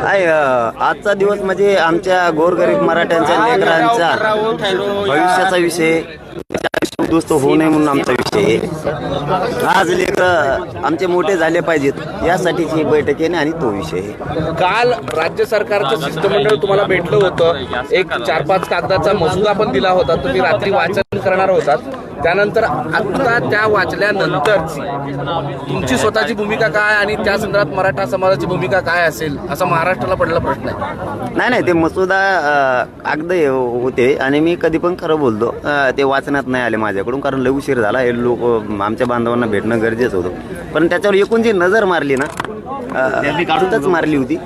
काय आजचा दिवस म्हणजे आमच्या गोरगरीब मराठ्यांच्या लेकरांचा भविष्याचा विषय. उद्ध्वस्त होऊ नये म्हणून आमचा विषय आहे. आज लेकर आमचे मोठे झाले पाहिजेत यासाठीची ही बैठक आहे आणि तो विषय आहे. काल राज्य सरकारचं शिष्टमंडळ तुम्हाला भेटलं होतं. एक चार पाच कागदाचा मसुदा पण दिला होता. तुम्ही रात्री वाचन करणार होतात. त्यानंतर आता त्या वाचल्यानंतरची तुमची स्वतःची भूमिका काय आणि त्या संदर्भात मराठा समाजाची भूमिका काय असेल असा महाराष्ट्राला पडला प्रश्न आहे. नाही नाही ते मसुदा अ, कागद हे होते आणि मी कधी पण खरं बोलतो ते वाचण्यात नाही आले माझ्याकडून कारण लय उशीर झाला. हे लोक आमच्या बांधवांना भेटणं गरजेचं होतं. पण त्याच्यावर एकूण जी नजर मारली ना काढूनच मारली होती.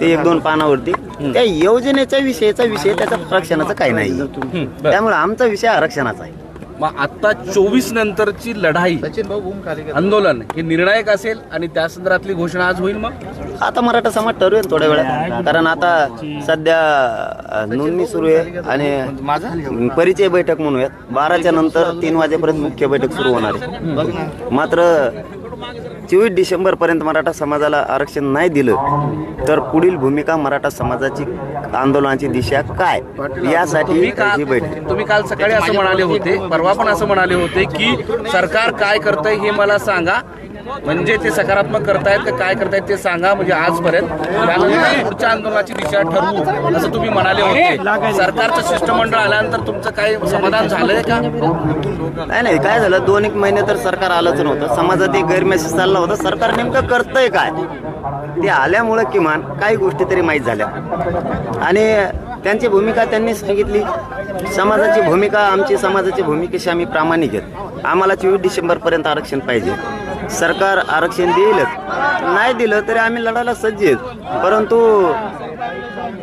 ते एक दोन पानावरती. त्या योजनेच्या विषयीचा विषय त्याचा आरक्षणाचा काही नाही. त्यामुळे आमचा विषय आरक्षणाचा आहे. मग आता चोवीस नंतरची लढाई आंदोलन हे निर्णायक असेल आणि त्या संदर्भातली घोषणा आज होईल मग? आता मराठा समाज ठरवेल थोड्या वेळात. कारण आता सध्या नोंदणी सुरू आहे आणि परिचय बैठक म्हणूयात. बाराच्या नंतर तीन वाजेपर्यंत मुख्य बैठक सुरू होणार आहे. मात्र चोवीस डिसेंबर पर्यंत मराठा समाजाला आरक्षण नाही दिलं तर पुढील भूमिका मराठा समाजाची आंदोलनाची दिशा काय? यासाठी ही बैठक. तुम्ही काल सकाळी असं म्हणाले होते परवा पण असं म्हणाले होते की सरकार काय करतंय हे मला सांगा. म्हणजे ते सकारात्मक करतायत का काय करतायत ते सांगा म्हणजे आजपर्यंत. त्यानंतर पुढच्या आंदोलनाची दिशा ठरवू असं तुम्ही म्हणाले होते. सरकारचं शिष्टमंडळ आल्यानंतर तुमचं काही समाधान झालंय का? नाही नाही काय झालं? दोन एक महिने तर सरकार आलंच नव्हतं. समाजात एक गैरमेसेज चालला होता. सरकार नेमकं करतंय काय? ते आल्यामुळं किमान काही गोष्टी तरी माहीत झाल्या. आणि त्यांची भूमिका त्यांनी सांगितली. समाजाची भूमिका आमची समाजाची भूमिकेशी आम्ही प्रामाणिक आहेत. आम्हाला चोवीस डिसेंबरपर्यंत आरक्षण पाहिजे. सरकार आरक्षण देईलच. नाही दिलं तरी आम्ही लढायला सज्ज आहेत. परंतु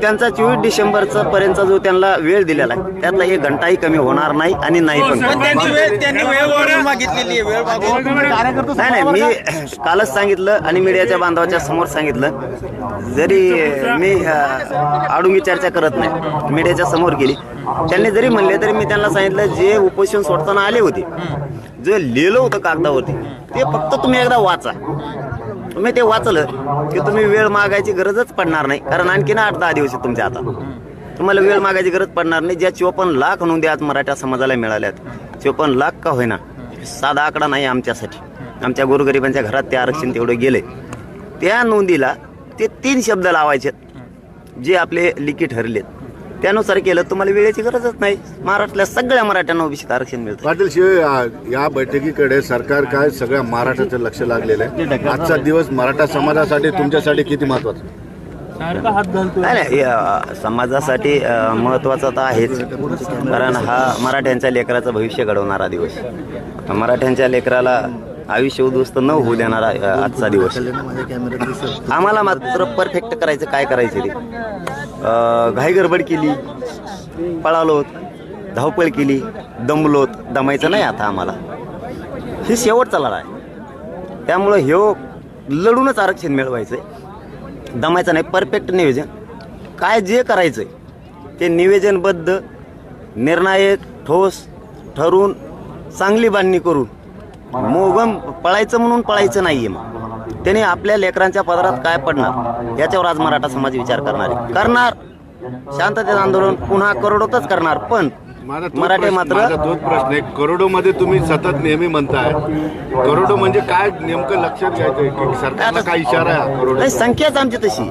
त्यांचा चोवीस डिसेंबरचा पर्यंतचा जो त्यांना वेळ दिलेला आहे त्यातला एक घंटाही कमी होणार नाही आणि नाही पण. नाही नाही मी कालच सांगितलं आणि मीडियाच्या बांधवाच्या समोर सांगितलं. जरी मी आडुंगी चर्चा करत नाही मीडियाच्या समोर गेली. त्यांनी जरी म्हणले तरी मी त्यांना सांगितलं जे उपोषण सोडताना आले होते जे लिहिलं होतं कागदावरती ते फक्त तुम्ही एकदा वाचा. तुम्ही ते वाचलं की तुम्ही वेळ मागायची गरजच पडणार नाही. कारण आणखीन आठ दहा दिवस आहेत तुमच्या हातात तुम्हाला वेळ मागायची गरज पडणार नाही. ज्या चोपन्न लाख नोंदी आज मराठा समाजाला मिळाल्यात चोपन्न लाख का होईना? साधा आकडा नाही आमच्यासाठी. आमच्या गोरगरिबांच्या घरात ते आरक्षण तेवढं गेले. त्या नोंदीला ते तीन शब्द लावायचे जे आपले लिखी ठरलेत. त्यानुसार केलं तुम्हाला वेळेची गरजच नाही. महाराष्ट्रातल्या सगळ्या मराठ्यांना ओबीसीत आरक्षण मिळतं पाटील शिव या बैठकीकडे सरकार काय सगळ्या महाराष्ट्राचं लक्ष लागलेलं आहे? आजचा दिवस मराठा समाजासाठी तुमच्यासाठी किती महत्त्वाचा? नाही नाही समाजासाठी अ, महत्त्वाचा तर आहेच. कारण हा मराठ्यांच्या लेकराचं भविष्य घडवणारा दिवस. मराठ्यांच्या लेकराला आयुष्य उद्ध्वस्त न होऊ देणारा अ, आजचा दिवस. आम्हाला मात्र परफेक्ट करायचं काय करायचं ते? घाई गडबड केली पळालोत धावपळ केली दमलोत दमायचं नाही आता आम्हाला. हे शेवटचा लढा आहे. त्यामुळं ह्यो लढूनच आरक्षण मिळवायचं आहे दमायचं नाही परफेक्ट नियोजन. काय जे करायचं आहे ते नियोजनबद्ध निर्णायक ठोस ठरून चांगली बांधणी करून मोगम पळायचं म्हणून पळायचं नाही आहे मग. त्याने आपल्या लेकरांच्या पदरात काय पडणार? याच्यावर आज मराठा समाज विचार करणार आहे. करणार. शांततेचं आंदोलन पुन्हा करोडोतच करणार पण माझा मराठे प्रश्न- मात्र माझा तोच प्रश्न आहे. करोडो मध्ये तुम्ही सतत नेहमी म्हणताय. करोडो म्हणजे काय? नेमकं लक्षात घ्यायचंय की सरकारला काय इशारा आहे? हा करोडो नाही संख्याच आमची तशी.